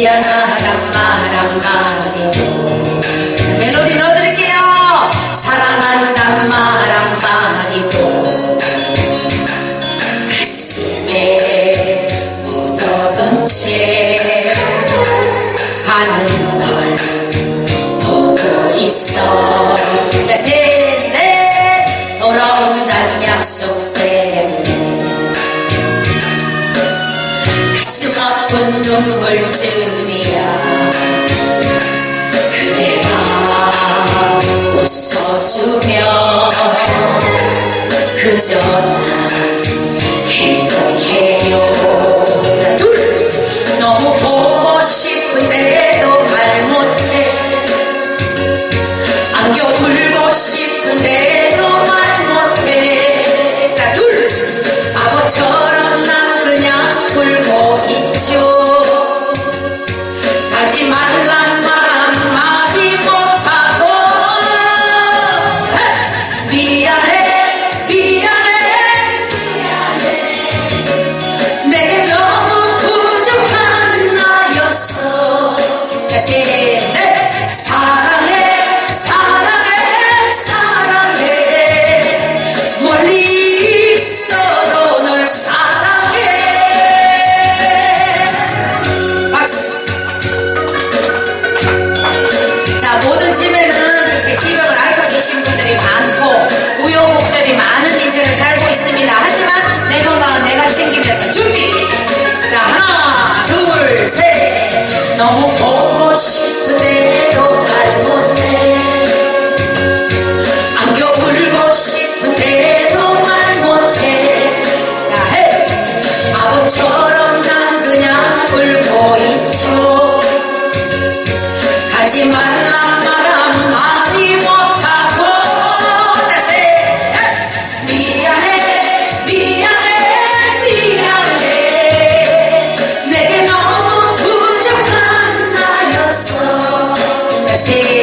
미안하단 말 한마디도 멜로디 넣어드릴게요. 사랑한단 말 한마디도 가슴에 묻어둔 채 하는 걸 보고 있어. 눈물 쯤이야 그대가 웃어주면 그저 sí